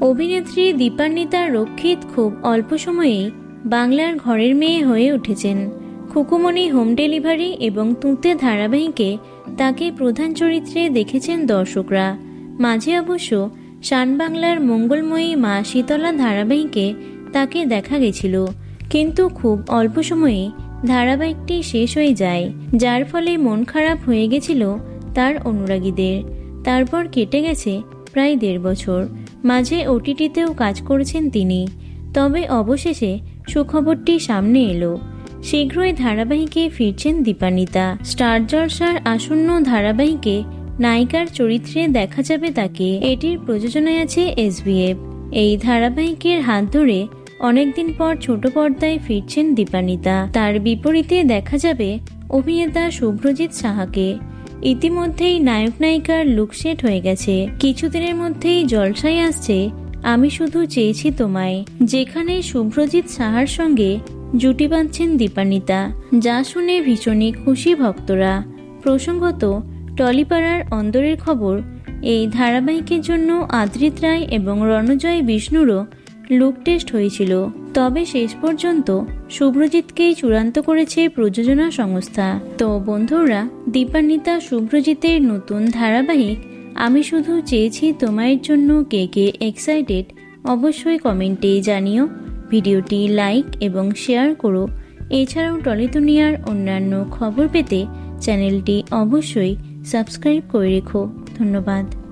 অভিনেত্রী দীপান্বিতা রক্ষিত খুব অল্প সময়েই বাংলার ঘরের মেয়ে হয়ে উঠেছেন। খুকুমণি হোম ডেলিভারি এবং তুঁতে ধারাবাহিকে তাকে প্রধান চরিত্রে দেখেছেন দর্শকরা। মাঝে অবশ্য শান বাংলার মঙ্গলময়ী মা শীতলা ধারাবাহিকে তাকে দেখা গেছিল। কিন্তু খুব অল্প সময়ে ধারাবাহিকটি শেষ হয়ে যায়, যার ফলে মন খারাপ হয়ে গেছিল তার অনুরাগীদের। তারপর কেটে গেছে প্রায় দেড় বছর। মাঝে ওটিটিতেও কাজ করেছেন তিনি। তবে অবশেষে সুখবরটি সামনে এলো। শীঘ্রই ধারাবাহিকে ফিরছেন দীপানিতা। স্টার জলসার আসন্ন ধারাবাহিকে নায়িকার চরিত্রে দেখা যাবে তাকে। এটির প্রযোজনায় আছে এসবিএফ এই ধারাবাহিকের হাত ধরে অনেকদিন পর ছোট পর্দায় ফিরছেন দীপানিতা। তার বিপরীতে দেখা যাবে অভিনেতা শুভ্রজিৎ সাহাকে। ইতিমধ্যেই নায়ক নায়িকার লুকসেট হয়ে গেছে। কিছুদিনের মধ্যেই জলসায় আসছে, আমি শুধু চেয়েছি তোমায়। যেখানে শুভ্রজিৎ সাহার সঙ্গে জুটি বাঁধছেন দীপানিতা, যা শুনে ভীষণই খুশি ভক্তরা। প্রসঙ্গত, টলিপাড়ার অন্দরের খবর, এই ধারাবাহিকের জন্য আদ্রিত রায় এবং রণজয় বিষ্ণুরও লুক টেস্ট হয়েছিল। তবে শেষ পর্যন্ত শুভ্রজিৎকেই চূড়ান্ত করেছে প্রযোজনা সংস্থা। তো বন্ধুরা, দীপান্বিতা শুভ্রজিতের নতুন ধারাবাহিক, আমি শুধু চেয়েছি তোমার জন্য কে কে এক্সাইটেড অবশ্যই কমেন্টে জানিও। ভিডিওটি লাইক এবং শেয়ার করো। এছাড়াও টলি দুনিয়ার অন্যান্য খবর পেতে চ্যানেলটি অবশ্যই সাবস্ক্রাইব করে রেখো। ধন্যবাদ।